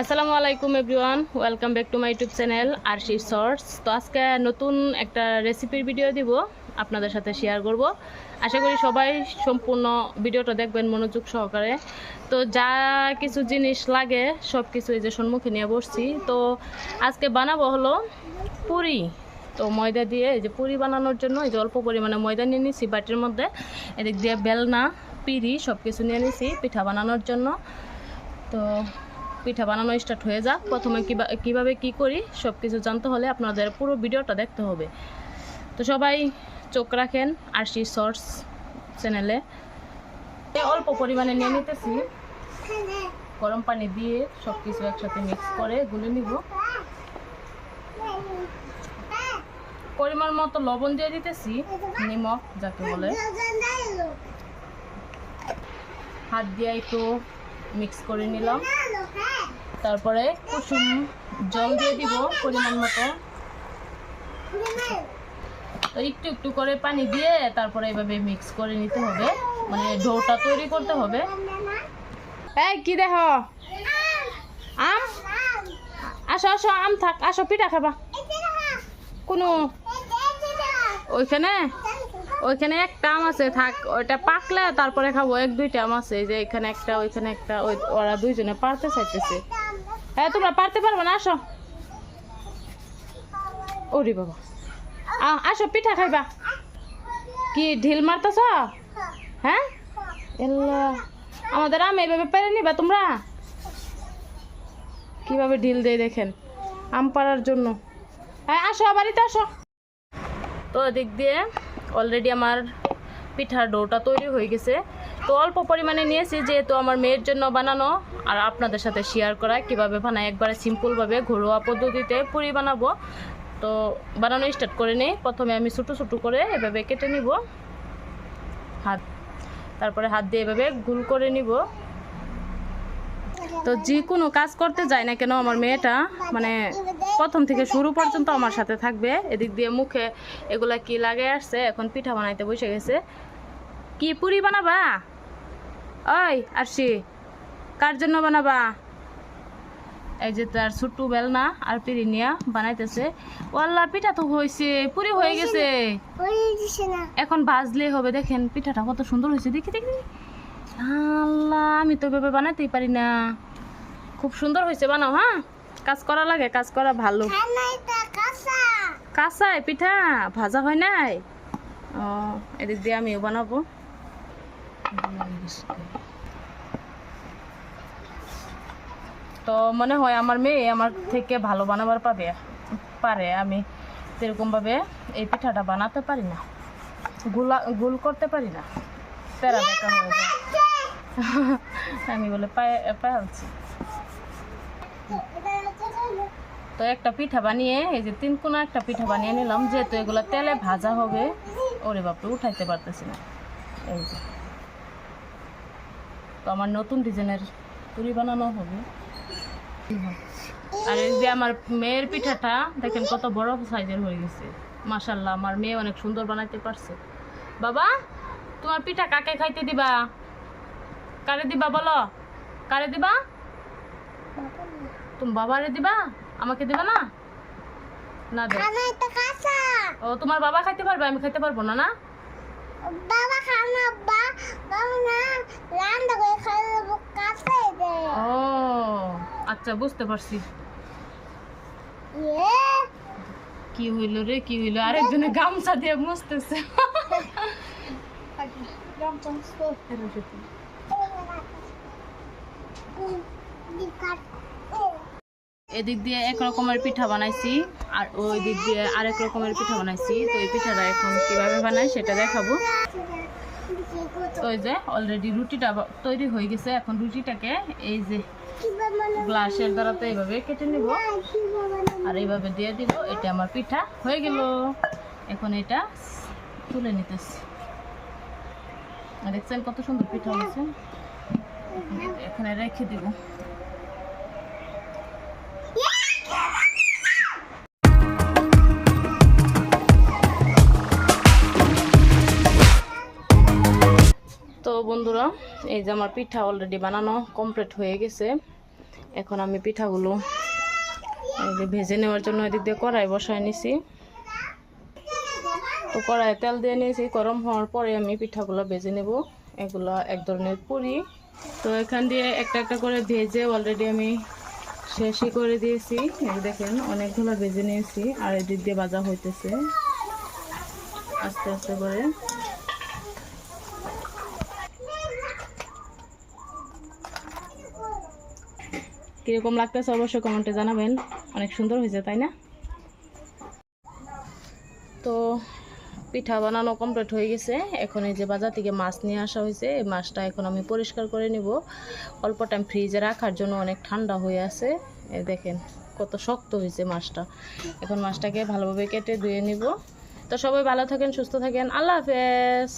আসসালামু আলাইকুম everyone welcome back to my YouTube channel আর শি শর্টস তো আজকে নতুন একটা রেসিপির ভিডিও দিব, আপনাদের সাথে শেয়ার করব। আশা করি সবাই সম্পূর্ণ ভিডিওটা দেখবেন মনোযোগ সহকারে। তো যা কিছু জিনিস লাগে সব কিছু এই যে সম্মুখে নিয়ে বসছি। তো আজকে বানাবো হলো পুরি। তো ময়দা দিয়ে এই যে পুরি বানানোর জন্য এই যে অল্প পরিমাণে ময়দা নিয়ে নিছি বাটির মধ্যে। এদিক দিয়ে বেলনা পিরি সব কিছু নিয়ে নিছি পিঠা বানানোর জন্য। তো পিঠা বানানো স্টার্ট হয়ে যাক। প্রথমে কীভাবে কি করি সব কিছু জানতে হলে আপনাদের পুরো ভিডিওটা দেখতে হবে। তো সবাই চোখ রাখেন আর সি শর্টস চ্যানেলে অল্প পরিমাণে নিয়ে নিতেছি। গরম পানি দিয়ে সব কিছু একসাথে মিক্স করে গুলে নিব। পরিমাণ মতো লবণ দিয়ে দিতেছি, নিমক যাকে বলে। হাত দিয়ে একটু মিক্স করে নিলাম। তারপরে কুসুম জল দিয়ে দিব পরিমাণ মতো। তো একটু একটু করে পানি দিয়ে তারপরে এভাবে মিক্স করে নিতে হবে। মানে ডোটা তৈরি করতে হবে। এই কি দেখ আম? আসো আসো, আম থাক। আসো, পিঠা খাবা। কোনো? ওইখানে? ওইখানে একটা আম আছে, থাক। ওইটা পাকলে তারপরে খাব। এক দুইটা আম আছে যে এখানে একটা, ওইখানে একটা ওরা দুইজনে পারতে চাইতেছে। হ্যাঁ তোমরা পারতে পারবে না? আসো। ওরে বাবা। আসো, পিঠা খাইবা। কি ঢিল মারতেছ? হ্যাঁ? আমাদের আম এইভাবে পেরে নিবা তোমরা? কীভাবে ঢিল দেয় দেখেন, আম পাড়ার জন্য। হ্যাঁ আসো বাড়িতে আসো। তো এদিক দিয়ে অলরেডি আমার পিঠার ডোটা তৈরি হয়ে গেছে। তো অল্প পরিমাণে নিয়েছি, যেহেতু আমার মেয়ের জন্য বানানো। আর আপনাদের সাথে শেয়ার করা, কীভাবে বানাই, একবারে সিম্পলভাবে ঘরোয়া পদ্ধতিতে পুরি বানাবো। তো বানানো স্টার্ট করে নিই। প্রথমে আমি ছোটো ছোটো করে এভাবে কেটে নিব। হাত, তারপরে হাত দিয়ে এভাবে গুল করে নিব। তো যে কোনো কাজ করতে যায় না কেন, আমার মেয়েটা মানে প্রথম থেকে শুরু পর্যন্ত আমার সাথে থাকবে। এদিক দিয়ে মুখে এগুলা কি লাগে আসছে, এখন পিঠা বানাইতে বসে গেছে। কি পুরি বানাবা? ওই আরশি। কার জন্য বানাবা? এই যে তার ছোট্ট বেলনা আর পিড়ি নিয়া বানাইতেছে। ওয়াল্লা পিঠা তো হয়েছে পুরি হয়ে গেছে। এখন ভাজলে হবে দেখেন পিঠাটা কত সুন্দর হয়েছে দেখি দেখি। আল্লাহ আমি তো এভাবে বানাতেই পারি না। খুব সুন্দর হয়েছে বানাও হ্যাঁ? কাজ করা লাগে কাজ করা ভালো। কাঁচায় পিঠা ভাজা হয় নাই? ও এদিক দিয়ে আমিও বানাবো। তো মনে হয় আমার মেয়ে আমার থেকে ভালো বানাবার পাবে, পারে। আমি সেরকমভাবে এই পিঠাটা বানাতে পারি না। গুলা, গুল করতে পারি না। তেরা বেকা হয়ে যায়। আমি বলে পায়ে পায়ালছি তো একটা পিঠা বানিয়ে, এই যে তিন কোনা একটা পিঠা বানিয়ে নিলাম, যেহেতু এগুলো তেলে ভাজা হবে, ওরে বাপরে, উঠাইতে পারতেছি না। এই যে। তো আমার নতুন ডিজাইনের পুরি বানানো হবে। আর এই যে আমার মেয়ের পিঠাটা দেখেন কত বড় সাইজের হয়ে গেছে। মাশাল্লাহ আমার মেয়ে অনেক সুন্দর বানাইতে পারছে। বাবা তোমার পিঠা কাকে খাইতে দিবা? কারে দিবা বলো? কারে দিবা? তুমি বাবারে দিবা? আমাকে দিবা না? না ও তোমার বাবা খাইতে পারবে? আমি খাইতে পারব না না? বাবা খানা বাবা না রান্না করে খাওয়াবো কাছে দে ও আচ্ছা বুঝতে পারছি। কি হইল রে, কি হইল? আরেকজনে গামছা দিয়ে মুছতেছে। এদিক দিয়ে এক রকমের পিঠা বানাইছি, আর ওই দিক দিয়ে আরেক রকমের পিঠা বানাইছি। তো এই পিঠাটা এখন কীভাবে বানাই সেটা দেখাবো। তো যে অলরেডি রুটিটা তৈরি হয়ে গেছে। এখন রুটিটাকে এই যে গ্লাসের দ্বারা তো এইভাবে কেটে নিব। আর এইভাবে দিয়ে দিব। এটা আমার পিঠা হয়ে গেল। এখন এটা তুলে নিতেছি। দেখছেন কত সুন্দর পিঠা হয়েছে। এখানে রেখে দিব। বন্ধুরা, এই যে আমার পিঠা অলরেডি বানানো কমপ্লিট হয়ে গেছে। এখন আমি পিঠাগুলো ভেজে নেওয়ার জন্য এদিক দিয়ে কড়াই বসায় নিছি। তো কড়াই তেল দিয়ে নিয়েছি, গরম হওয়ার পরে আমি পিঠাগুলো ভেজে নেব। এগুলো এক ধরনের পুরি। তো এখান দিয়ে একটা একটা করে ভেজে অলরেডি আমি শেষই করে দিয়েছি। দেখেন, অনেকগুলো ভেজে নিয়েছি, আর এদিক দিয়ে ভাজা হইতেছে। আস্তে আস্তে করে। কীরকম লাগতেছে অবশ্যই কমেন্টে জানাবেন। অনেক সুন্দর হয়েছে, তাই না? তো পিঠা বানানো কমপ্লিট হয়ে গেছে। এখন এই যে বাজার থেকে মাছ নিয়ে আসা হয়েছে, এই মাছটা এখন আমি পরিষ্কার করে নিব। অল্প টাইম ফ্রিজে রাখার জন্য অনেক ঠান্ডা হয়ে আছে। দেখেন, কত শক্ত হয়েছে মাছটা। এখন মাছটাকে ভালোভাবে কেটে ধুয়ে নিব। তো সবাই ভালো থাকেন, সুস্থ থাকেন। আল্লাহ হাফেজ।